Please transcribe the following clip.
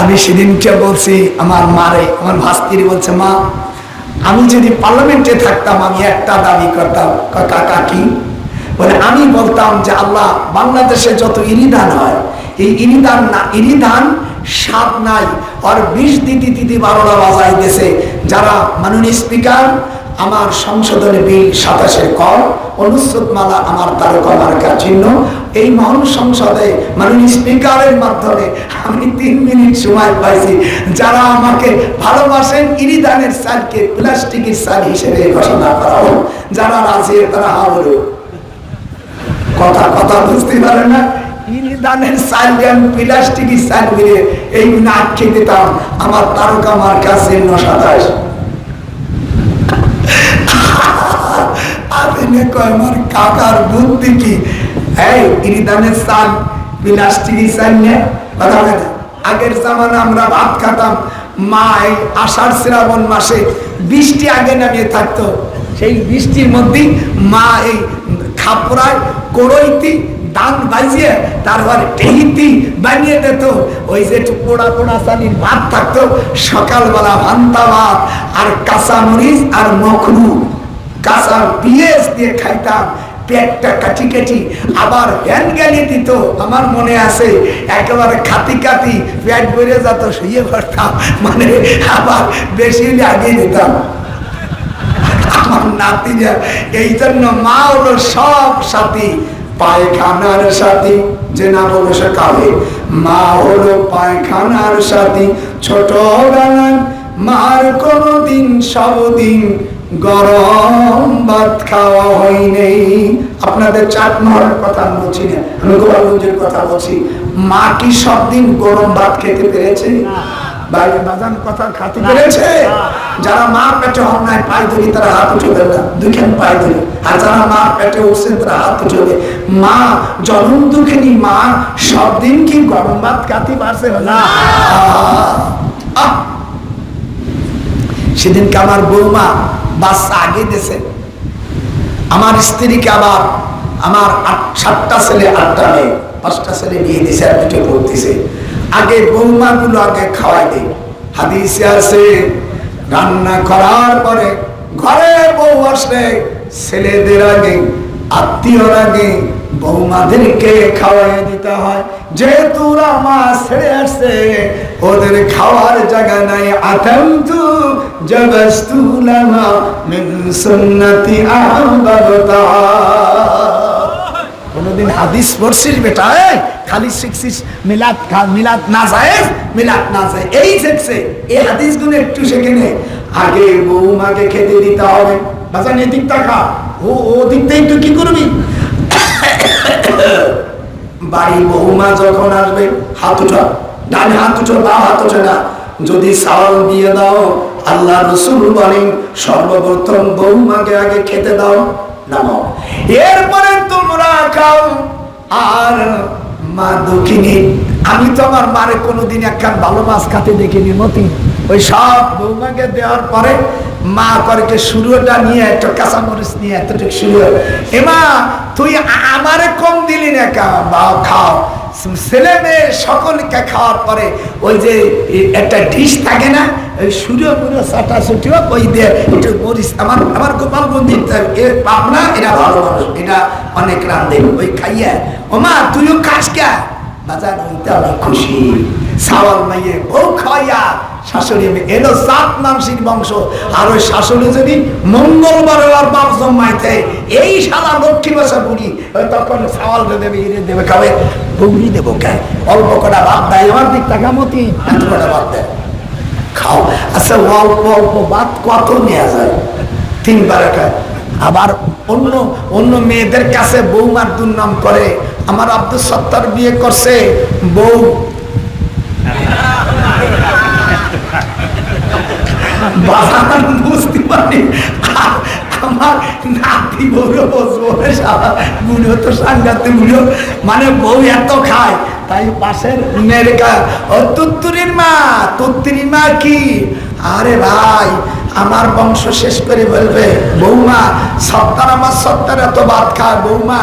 আমি সেদিনকে বলছি, আমার মারে, আমার ভাস্তির বলছে, মা, আমি যদি পার্লামেন্টে থাকতাম, আমি একটা দাবি করতাম, কাকা কি বলে আমি বলতাম যে আল্লাহ, বাংলাদেশে যত ইরিদান হয়, এই ইরিদান না, ইরিদান স্বাদ নাই। আর বিশ দিদি দিদি বারোটা বাজাই দেশে যারা মাননীয় স্পিকার আমার সংশোধনী বিল সাতাশের কর অনুচ্ছেদ মালা আমার তারকা মার্কা চিহ্ন। এই মহান সংসদে মাননীয় স্পিকারের মাধ্যমে আমি তিন মিনিট সময় পাইছি। যারা আমাকে ভালোবাসেন, ইরিদানের সালকে প্লাস্টিকের সাল হিসেবে ঘোষণা করা হোক। যারা রাজি, তারা হা কথা কথা বুঝতে পারে না? এই নাক খেয়ে আমার তারকা আমার কাছে সাতাশ। আগের আমরা ভাত খাতাম আষাঢ় শ্রাবণ মাসে বৃষ্টি আগে নামিয়ে থাকতো। সেই বৃষ্টির মা এই খাপড়ায় কড়ইতি দান বাজিয়ে তারপর বানিয়ে দিত। ওই যে পোড়া পোড়া চালির ভাত থাকতো, সকালবেলা ভান্তা ভাত আর কাঁচা মরিচ আর মখরু কাঁচা পিঁয়াজ দিয়ে খাইতাম, পেটটা কাটি কাটি আবার হ্যান্ড গালি দিত, আমার মনে আছে, একেবারে খাতি খাতি পেট ভরে যেত শুয়ে পড়তাম মানে আবার বেশি লাগিয়ে দিতাম আমার নাতিরা এই জন্য মা হলো সব সাথী, পায়খানার সাথী, যে না বলে সে কাবে মা হলো পায়খানার সাথী ছোট বেলায় মার কোনদিন সবদিন গরম ভাত খাওয়া হয়নি আপনাদের চাট মহলের কথা বলছি না আমি গোপালগঞ্জের কথা বলছি। মা কি সব দিন গরম ভাত খেতে পেরেছে? বাইরে বাজান কথা খাতে পেরেছে? যারা মা পেটে হন নাই পায়ে ধরি তারা হাত উঠে না। দুখান পায়ে ধরি। আর যারা মা পেটে উঠছেন তারা হাত উঠে মা জনম দুঃখিনী মা সব দিন কি গরম ভাত খাতে পারছে? না। আহ! সেদিনকে আমার বৌমা বাচ্চা আগে দিয়েছে। আমার স্ত্রীকে আবার আমার সাতটা ছেলে, আটটা মেয়ে, পাঁচটা ছেলে বিয়ে দিছে আর দুটো পড়তেছে আগে বৌমা গুলো আগে খাওয়াই দেয়। হাদিসে আছে, রান্না করার পরে ঘরে বউ আসলে ছেলেদের আগে, আত্মীয়র আগে বৌমাদেরকে খাওয়াই দিতে হয়। যেহেতু মাছ ছেড়ে আসছে ওদের খাওয়ার জায়গা নাই। আতন্তু জবস্তু লানা মিন সুন্নতি আহবাবতা। কোনদিন হাদিস পড়ছিস বেটা খালি শিখছিস, মিলাদ মিলাদ না যায়, মিলাদ না যায়। এই শিখছে, এই হাদিসগুলো একটু শেখে আগে বৌমাকে খেতে দিতে হবে। বাজান, এদিক টাকা ও ও দিকটাই তুই কি করবি? বাড়ি বৌমা যখন আসবে, হাত উঠা। ডান হাত উঠো, বা হাত উঠে না। যদি সাল দিয়ে দাও, আল্লাহ রসুল বলেন, সর্বপ্রথম বৌমাকে আগে খেতে দাও, নামাও। এরপরে তোমরা খাও, আর মা দক্ষিণী আমি তো আমার মারে কোনোদিন একখান ভালো মাছ খাতে দেখিনি, মতি। ওই সব বৌমাকে দেওয়ার পরে মা করকে শুরুটা নিয়ে একটা কাঁচামরিচ নিয়ে এতটুকু শুরু এমা তুই আমারে কম দিলি না কা বা খাও। ছেলে মেয়ে সকলকে খাওয়ার পরে ওই যে একটা ডিশ থাকে না ওই সূর্য পুরো চাটা ছুটিও ওই দিয়ে? একটু মরিচ। আমার আমার গোপাল বন্দির এ পাবনা এরা ভালো মানুষ, এটা অনেক রান্ধে ওই খাইয়া। ওমা, তুইও খাস কে? বাজার হইতে অনেক খুশি। সাওয়াল মাইয়ে ও খাইয়া শাশুড়ি এলো সাত মাংসিক বংশ। আর ওই শাশুড়ি যদি মঙ্গলবার আর বাপ জন্মাইতে, এই সারা লক্ষ্মী বসা বুড়ি তখন সাওয়াল দেবে ইরে দেবে, খাবে। বুড়ি দেবো কে? অল্প কটা ভাত দেয়, আমার দিক টাকা মতি, এত কটা ভাত দেয়। খাও। আচ্ছা অল্প অল্প ভাত কত নেওয়া যায়? তিনবার খায় আবার অন্য অন্য মেয়েদের কাছে বৌমার দুর্নাম করে, আমার আব্দুল সত্তার বিয়ে করছে, বউ। বাজার বুঝতে পারি আমার নাতি বউরে বসবো সারা বুড়ো তো সাংঘাতে বুড়ো মানে বউ এত খায়, তাই পাশের মেয়ের কা- ও তুত্তুরির মা তুত্তুরির মা কি? আরে ভাই, আমার বংশ শেষ করে বলবে, বৌমা সত্তর আমার সত্তর এত ভাত খায়, বৌমা।